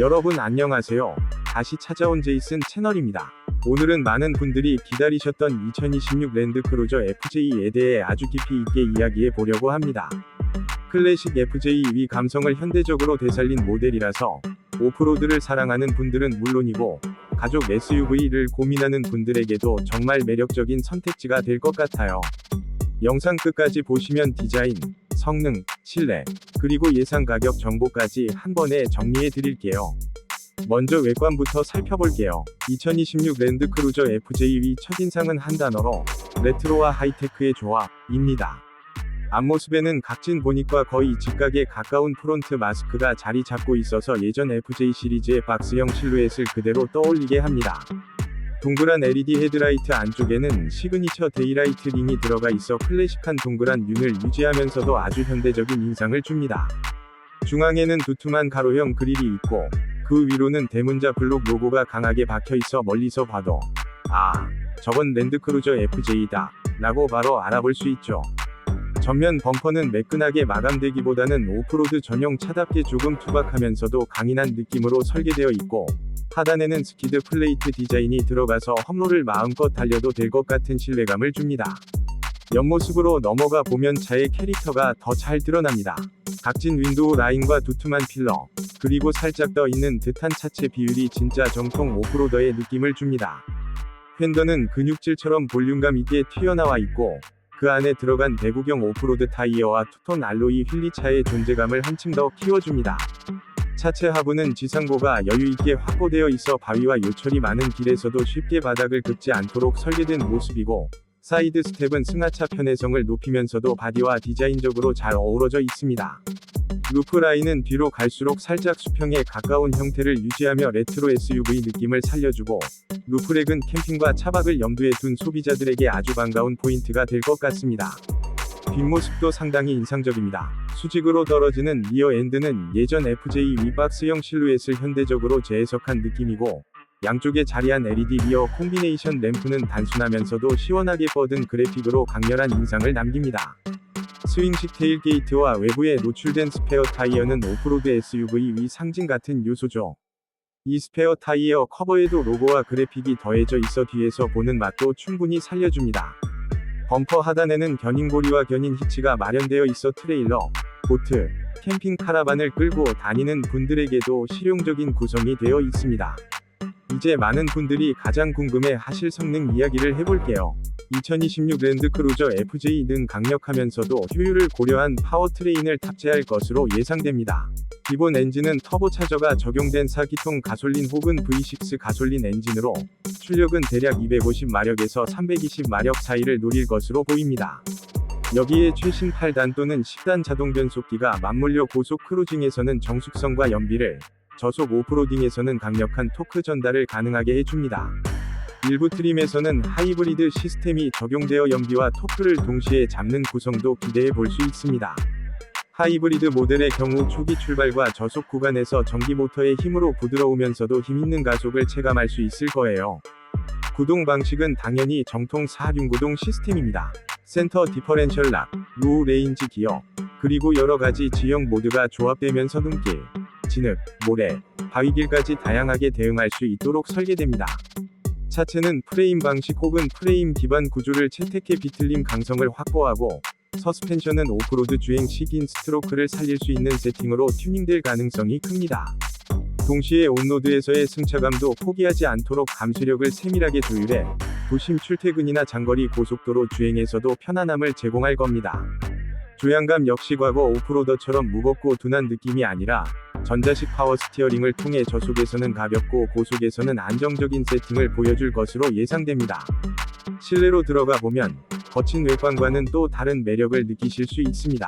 여러분 안녕하세요. 다시 찾아온 제이슨 채널입니다. 오늘은 많은 분들이 기다리셨던 2026 랜드크루저 FJ에 대해 아주 깊이 있게 이야기해 보려고 합니다. 클래식 FJ 위 감성을 현대적으로 되살린 모델이라서 오프로드를 사랑하는 분들은 물론이고 가족 SUV를 고민하는 분들에게도 정말 매력적인 선택지가 될 것 같아요. 영상 끝까지 보시면 디자인, 성능, 실내, 그리고 예상 가격 정보까지 한 번에 정리해 드릴게요. 먼저 외관부터 살펴볼게요. 2026 랜드크루저 FJV 첫인상은 한 단어로 레트로와 하이테크의 조합입니다. 앞모습에는 각진 보닉과 거의 직각에 가까운 프론트 마스크가 자리 잡고 있어서 예전 FJ 시리즈의 박스형 실루엣을 그대로 떠올리게 합니다. 동그란 LED 헤드라이트 안쪽에는 시그니처 데이라이트 링이 들어가 있어 클래식한 동그란 윤을 유지하면서도 아주 현대적인 인상을 줍니다. 중앙에는 두툼한 가로형 그릴이 있고 그 위로는 대문자 블록 로고가 강하게 박혀 있어 멀리서 봐도 아, 저건 랜드크루저 FJ다 라고 바로 알아볼 수 있죠. 전면 범퍼는 매끈하게 마감되기보다는 오프로드 전용 차답게 조금 투박하면서도 강인한 느낌으로 설계되어 있고 하단에는 스키드 플레이트 디자인이 들어가서 험로를 마음껏 달려도 될 것 같은 신뢰감을 줍니다. 옆모습으로 넘어가 보면 차의 캐릭터가 더 잘 드러납니다. 각진 윈도우 라인과 두툼한 필러, 그리고 살짝 떠 있는 듯한 차체 비율이 진짜 정통 오프로더의 느낌을 줍니다. 팬더는 근육질처럼 볼륨감 있게 튀어나와 있고, 그 안에 들어간 대구경 오프로드 타이어와 투톤 알로이 휠리차의 존재감을 한층 더 키워줍니다. 차체 하부는 지상고가 여유있게 확보되어 있어 바위와 요철이 많은 길에서도 쉽게 바닥을 긁지 않도록 설계된 모습이고, 사이드 스텝은 승하차 편의성을 높이면서도 바디와 디자인적으로 잘 어우러져 있습니다. 루프 라인은 뒤로 갈수록 살짝 수평에 가까운 형태를 유지하며 레트로 SUV 느낌을 살려주고, 루프렉은 캠핑과 차박을 염두에 둔 소비자들에게 아주 반가운 포인트가 될 것 같습니다. 뒷모습도 상당히 인상적입니다. 수직으로 떨어지는 리어 엔드는 예전 FJ 위박스형 실루엣을 현대적으로 재해석한 느낌이고, 양쪽에 자리한 LED 리어 콤비네이션 램프는 단순하면서도 시원하게 뻗은 그래픽으로 강렬한 인상을 남깁니다. 스윙식 테일 게이트와 외부에 노출된 스페어 타이어는 오프로드 SUV 위 상징 같은 요소죠. 이 스페어 타이어 커버에도 로고와 그래픽이 더해져 있어 뒤에서 보는 맛도 충분히 살려줍니다. 범퍼 하단에는 견인고리와 견인 히치가 마련되어 있어 트레일러, 보트, 캠핑 카라반을 끌고 다니는 분들에게도 실용적인 구성이 되어 있습니다. 이제 많은 분들이 가장 궁금해 하실 성능 이야기를 해볼게요. 2026 랜드크루저 FJ는 강력하면서도 효율을 고려한 파워트레인을 탑재할 것으로 예상됩니다. 기본 엔진은 터보차저가 적용된 4기통 가솔린 혹은 V6 가솔린 엔진으로 출력은 대략 250마력에서 320마력 사이를 노릴 것으로 보입니다. 여기에 최신 8단 또는 10단 자동 변속기가 맞물려 고속 크루징에서는 정숙성과 연비를 저속 오프로딩에서는 강력한 토크 전달을 가능하게 해줍니다. 일부 트림에서는 하이브리드 시스템이 적용되어 연비와 토크를 동시에 잡는 구성도 기대해 볼 수 있습니다. 하이브리드 모델의 경우 초기 출발과 저속 구간에서 전기 모터의 힘으로 부드러우면서도 힘있는 가속을 체감할 수 있을 거예요. 구동 방식은 당연히 정통 4륜 구동 시스템입니다. 센터 디퍼렌셜 락, 로우 레인지 기어, 그리고 여러 가지 지형 모드가 조합되면서 눈길, 진흙, 모래, 바위길까지 다양하게 대응할 수 있도록 설계됩니다. 차체는 프레임 방식 혹은 프레임 기반 구조를 채택해 비틀림 강성을 확보하고 서스펜션은 오프로드 주행 시긴 스트로크를 살릴 수 있는 세팅으로 튜닝될 가능성이 큽니다. 동시에 온로드에서의 승차감도 포기하지 않도록 감수력을 세밀하게 조율해 도심 출퇴근이나 장거리 고속도로 주행에서도 편안함을 제공할 겁니다. 조향감 역시 과거 오프로더처럼 무겁고 둔한 느낌이 아니라 전자식 파워 스티어링을 통해 저속에서는 가볍고 고속에서는 안정적인 세팅을 보여줄 것으로 예상됩니다. 실내로 들어가 보면 거친 외관과는 또 다른 매력을 느끼실 수 있습니다.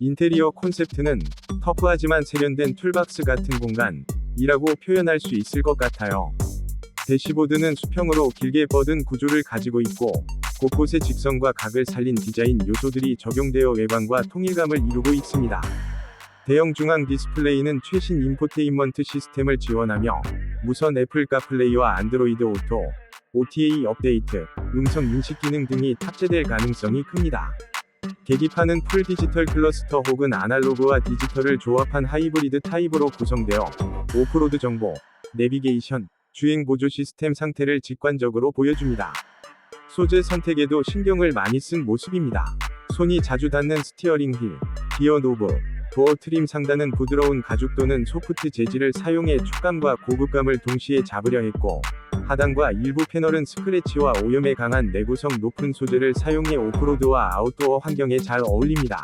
인테리어 콘셉트는 터프하지만 세련된 툴박스 같은 공간이라고 표현할 수 있을 것 같아요. 대시보드는 수평으로 길게 뻗은 구조를 가지고 있고 곳곳에 직선과 각을 살린 디자인 요소들이 적용되어 외관과 통일감을 이루고 있습니다. 대형 중앙 디스플레이는 최신 인포테인먼트 시스템을 지원하며 무선 애플 카플레이와 안드로이드 오토, OTA 업데이트, 음성 인식 기능 등이 탑재될 가능성이 큽니다. 계기판은 풀 디지털 클러스터 혹은 아날로그와 디지털을 조합한 하이브리드 타입으로 구성되어 오프로드 정보, 내비게이션, 주행 보조 시스템 상태를 직관적으로 보여줍니다. 소재 선택에도 신경을 많이 쓴 모습입니다. 손이 자주 닿는 스티어링 휠, 기어 노브, 도어 트림 상단은 부드러운 가죽 또는 소프트 재질을 사용해 촉감과 고급감을 동시에 잡으려 했고, 하단과 일부 패널은 스크래치와 오염에 강한 내구성 높은 소재를 사용해 오프로드와 아웃도어 환경에 잘 어울립니다.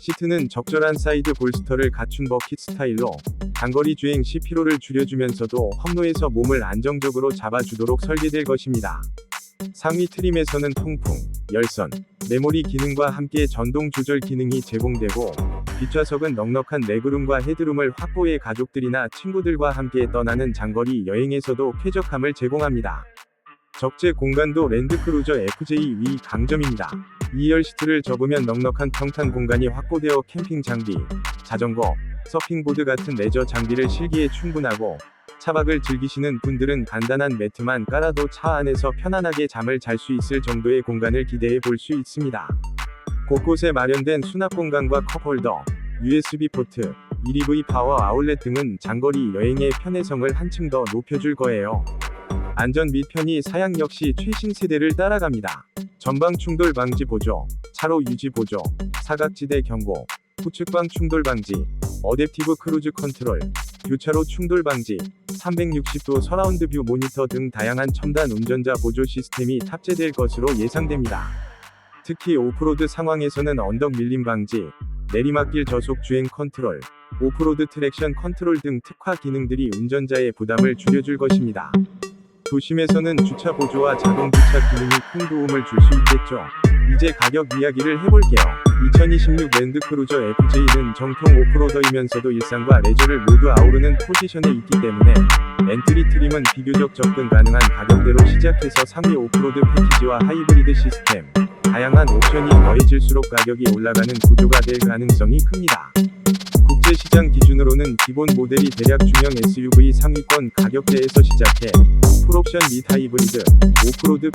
시트는 적절한 사이드 볼스터를 갖춘 버킷 스타일로 장거리 주행 시 피로를 줄여주면서도 험로에서 몸을 안정적으로 잡아주도록 설계될 것입니다. 상위 트림에서는 통풍, 열선, 메모리 기능과 함께 전동 조절 기능이 제공되고 뒷좌석은 넉넉한 레그룸과 헤드룸을 확보해 가족들이나 친구들과 함께 떠나는 장거리 여행에서도 쾌적함을 제공합니다. 적재 공간도 랜드크루저 FJ 위 강점입니다. 2열 시트를 접으면 넉넉한 평탄 공간이 확보되어 캠핑 장비, 자전거, 서핑보드 같은 레저 장비를 실기에 충분하고 차박을 즐기시는 분들은 간단한 매트만 깔아도 차 안에서 편안하게 잠을 잘 수 있을 정도의 공간을 기대해 볼 수 있습니다. 곳곳에 마련된 수납 공간과 컵홀더, USB 포트, 1EV 파워 아울렛 등은 장거리 여행의 편해성을 한층 더 높여줄 거예요. 안전 및 편의 사양 역시 최신 세대를 따라갑니다. 전방 충돌 방지 보조, 차로 유지 보조, 사각지대 경고, 후측방 충돌 방지, 어댑티브 크루즈 컨트롤, 교차로 충돌 방지, 360도 서라운드 뷰 모니터 등 다양한 첨단 운전자 보조 시스템이 탑재될 것으로 예상됩니다. 특히 오프로드 상황에서는 언덕 밀림 방지, 내리막길 저속 주행 컨트롤, 오프로드 트랙션 컨트롤 등 특화 기능들이 운전자의 부담을 줄여줄 것입니다. 도심에서는 주차 보조와 자동 주차 기능이 큰 도움을 줄 수 있겠죠. 이제 가격 이야기를 해볼게요. 2026 랜드크루저 FJ는 정통 오프로더이면서도 일상과 레저를 모두 아우르는 포지션에 있기 때문에 엔트리 트림은 비교적 접근 가능한 가격대로 시작해서 상위 오프로드 패키지와 하이브리드 시스템, 다양한 옵션이 더해질수록 가격이 올라가는 구조가 될 가능성이 큽니다. 국제시장 기준으로는 기본 모델이 대략 중형 SUV 상위권 가격대에서 시작해 풀옵션 및 하이브리드, 오프로드